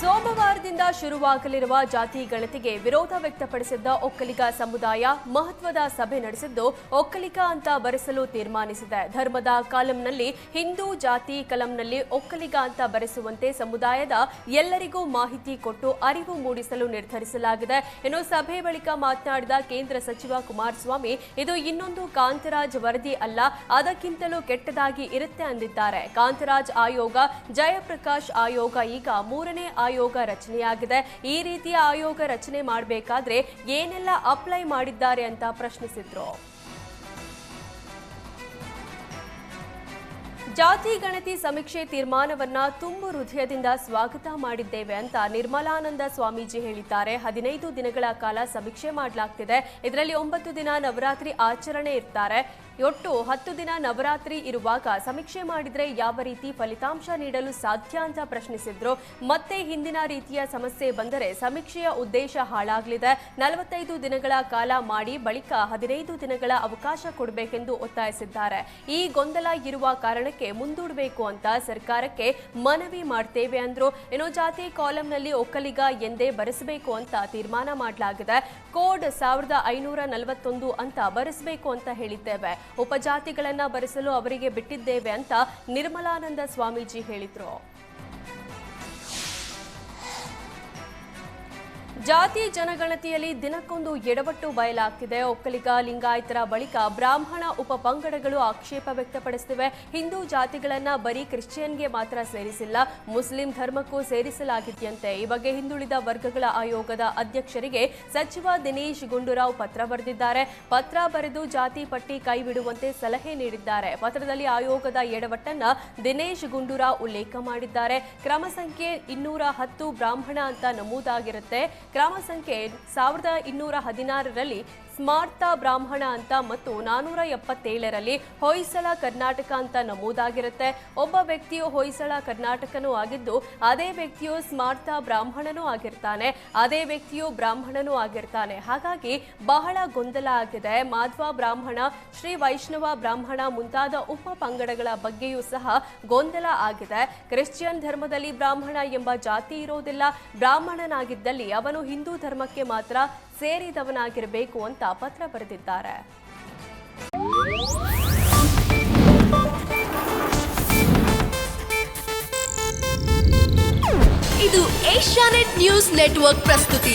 ಸೋಮವಾರದಿಂದ ಶುರುವಾಗಲಿರುವ ಜಾತಿ ಗಣತಿಗೆ ವಿರೋಧ ವ್ಯಕ್ತಪಡಿಸಿದ್ದ ಒಕ್ಕಲಿಗ ಸಮುದಾಯ ಮಹತ್ವದ ಸಭೆ ನಡೆಸಿದ್ದು, ಒಕ್ಕಲಿಗ ಅಂತ ಬರೆಸಲು ತೀರ್ಮಾನಿಸಿದೆ. ಧರ್ಮದ ಕಾಲಂನಲ್ಲಿ ಹಿಂದೂ ಜಾತಿ ಕಲಂನಲ್ಲಿ ಒಕ್ಕಲಿಗ ಅಂತ ಬರೆಸುವಂತೆ ಸಮುದಾಯದ ಎಲ್ಲರಿಗೂ ಮಾಹಿತಿ ಕೊಟ್ಟು ಅರಿವು ಮೂಡಿಸಲು ನಿರ್ಧರಿಸಲಾಗಿದೆ. ಇನ್ನು ಸಭೆ ಬಳಿಕ ಮಾತನಾಡಿದ ಕೇಂದ್ರ ಸಚಿವ ಕುಮಾರಸ್ವಾಮಿ, ಇದು ಇನ್ನೊಂದು ಕಾಂತರಾಜ್ ವರದಿ ಅಲ್ಲ, ಅದಕ್ಕಿಂತಲೂ ಕೆಟ್ಟದಾಗಿ ಇರುತ್ತೆ ಅಂದಿದ್ದಾರೆ. ಕಾಂತರಾಜ್ ಆಯೋಗ, ಜಯಪ್ರಕಾಶ್ ಆಯೋಗ ಈಗ ಮೂರನೇ ರಚನೆಯಾಗಿದೆ. ಈ ರೀತಿಯ ಆಯೋಗ ರಚನೆ ಮಾಡಬೇಕಾದ್ರೆ ಏನೆಲ್ಲ ಅಪ್ಲೈ ಮಾಡಿದ್ದಾರೆ ಅಂತ ಪ್ರಶ್ನಿಸಿದ್ರು? ಜಾತಿ ಗಣತಿ ಸಮೀಕ್ಷೆ ತೀರ್ಮಾನವನ್ನ ತುಂಬು ಹೃದಯದಿಂದ ಸ್ವಾಗತ ಮಾಡಿದ್ದೇವೆ ಅಂತ ನಿರ್ಮಲಾನಂದ ಸ್ವಾಮೀಜಿ ಹೇಳಿದ್ದಾರೆ. ಹದಿನೈದು ದಿನಗಳ ಕಾಲ ಸಮೀಕ್ಷೆ ಮಾಡಲಾಗ್ತಿದೆ. ಇದರಲ್ಲಿ ಒಂಬತ್ತು ದಿನ ನವರಾತ್ರಿ ಆಚರಣೆ ಇರ್ತಾರೆ. ಒಟ್ಟು ಹತ್ತು ದಿನ ನವರಾತ್ರಿ ಇರುವಾಗ ಸಮೀಕ್ಷೆ ಮಾಡಿದ್ರೆ ಯಾವ ರೀತಿ ಫಲಿತಾಂಶ ನೀಡಲು ಸಾಧ್ಯ ಅಂತ ಪ್ರಶ್ನಿಸಿದ್ರು. ಮತ್ತೆ ಹಿಂದಿನ ರೀತಿಯ ಸಮಸ್ಯೆ ಬಂದರೆ ಸಮೀಕ್ಷೆಯ ಉದ್ದೇಶ ಹಾಳಾಗಲಿದೆ. ನಲವತ್ತೈದು ದಿನಗಳ ಕಾಲ ಮಾಡಿ ಬಳಿಕ ಹದಿನೈದು ದಿನಗಳ ಅವಕಾಶ ಕೊಡಬೇಕೆಂದು ಒತ್ತಾಯಿಸಿದ್ದಾರೆ. ಈ ಗೊಂದಲ ಇರುವ ಕಾರಣಕ್ಕೆ ಮುಂದೂಡಬೇಕು ಅಂತ ಸರ್ಕಾರಕ್ಕೆ ಮನವಿ ಮಾಡ್ತೇವೆ ಅಂದ್ರು. ಏನೋ ಜಾತಿ ಕಾಲಂನಲ್ಲಿ ಒಕ್ಕಲಿಗ ಎಂದೇ ಬರೆಸಬೇಕು ಅಂತ ತೀರ್ಮಾನ ಮಾಡಲಾಗಿದೆ. ಕೋಡ್ ಸಾವಿರದ ಐನೂರ ನಲವತ್ತೊಂದು ಅಂತ ಬರೆಸಬೇಕು ಅಂತ ಹೇಳಿದ್ದೇವೆ. ಉಪಜಾತಿಗಳನ್ನ ಬರೆಸಲು ಅವರಿಗೆ ಬಿಟ್ಟಿದ್ದೇವೆ ಅಂತ ನಿರ್ಮಲಾನಂದ ಸ್ವಾಮೀಜಿ ಹೇಳಿದ್ರು. ಜಾತಿ ಜನಗಣತಿಯಲ್ಲಿ ದಿನಕ್ಕೊಂದು ಎಡವಟ್ಟು ಬಯಲಾಗ್ತಿದೆ. ಒಕ್ಕಲಿಗ ಲಿಂಗಾಯತರ ಬಳಿಕ ಬ್ರಾಹ್ಮಣ ಉಪಪಂಗಡಗಳು ಆಕ್ಷೇಪ ವ್ಯಕ್ತಪಡಿಸುತ್ತಿವೆ ಹಿಂದೂ ಜಾತಿಗಳನ್ನ ಬರೀ ಕ್ರಿಶ್ಚಿಯನ್ಗೆ ಮಾತ್ರ ಸೇರಿಸಿಲ್ಲ. ಮುಸ್ಲಿಂ ಧರ್ಮಕ್ಕೂ ಸೇರಿಸಲಾಗಿದೆಯಂತೆ. ಈ ಬಗ್ಗೆ ಹಿಂದುಳಿದ ವರ್ಗಗಳ ಆಯೋಗದ ಅಧ್ಯಕ್ಷರಿಗೆ ಸಚಿವ ದಿನೇಶ್ ಗುಂಡೂರಾವ್ ಪತ್ರ ಬರೆದಿದ್ದಾರೆ. ಪತ್ರ ಬರೆದು ಜಾತಿ ಪಟ್ಟಿ ಕೈಬಿಡುವಂತೆ ಸಲಹೆ ನೀಡಿದ್ದಾರೆ. ಪತ್ರದಲ್ಲಿ ಆಯೋಗದ ಎಡವಟ್ಟನ್ನ ದಿನೇಶ್ ಗುಂಡೂರಾವ್ ಉಲ್ಲೇಖ ಮಾಡಿದ್ದಾರೆ. ಕ್ರಮ ಸಂಖ್ಯೆ ಇನ್ನೂರ ಹತ್ತು ಬ್ರಾಹ್ಮಣ ಅಂತ ನಮೂದಾಗಿರುತ್ತೆ. ಕ್ರಮ ಸಂಖ್ಯೆ ಸಾವಿರದ ಇನ್ನೂರ ಹದಿನಾರರಲ್ಲಿ ಸ್ಮಾರ್ತ ಬ್ರಾಹ್ಮಣ ಅಂತ ಮತ್ತು ನಾನೂರ ಎಪ್ಪತ್ತೇಳರಲ್ಲಿ ಹೊಯ್ಸಳ ಕರ್ನಾಟಕ ಅಂತ ನಮೂದಾಗಿರುತ್ತೆ. ಒಬ್ಬ ವ್ಯಕ್ತಿಯು ಹೊಯ್ಸಳ ಕರ್ನಾಟಕನೂ ಆಗಿದ್ದು, ಅದೇ ವ್ಯಕ್ತಿಯು ಸ್ಮಾರ್ತ ಬ್ರಾಹ್ಮಣನೂ ಆಗಿರ್ತಾನೆ. ಅದೇ ವ್ಯಕ್ತಿಯು ಬ್ರಾಹ್ಮಣನೂ ಆಗಿರ್ತಾನೆ. ಹಾಗಾಗಿ ಬಹಳ ಗೊಂದಲ ಆಗಿದೆ. ಮಾಧ್ವ ಬ್ರಾಹ್ಮಣ, ಶ್ರೀ ವೈಷ್ಣವ ಬ್ರಾಹ್ಮಣ ಮುಂತಾದ ಉಪ ಪಂಗಡಗಳ ಬಗ್ಗೆಯೂ ಸಹ ಗೊಂದಲ ಆಗಿದೆ. ಕ್ರಿಶ್ಚಿಯನ್ ಧರ್ಮದಲ್ಲಿ ಬ್ರಾಹ್ಮಣ ಎಂಬ ಜಾತಿ ಇರೋದಿಲ್ಲ. ಬ್ರಾಹ್ಮಣನಾಗಿದ್ದಲ್ಲಿ ಅವನು ಹಿಂದೂ ಧರ್ಮಕ್ಕೆ ಮಾತ್ರ ಸೇರಿದವನಾಗಿರಬೇಕು ಅಂತ ಪತ್ರ ಬರೆದಿದ್ದಾರೆ. ಇದು ಏಷ್ಯಾನೆಟ್ ನ್ಯೂಸ್ ನೆಟ್ವರ್ಕ್ ಪ್ರಸ್ತುತಿ.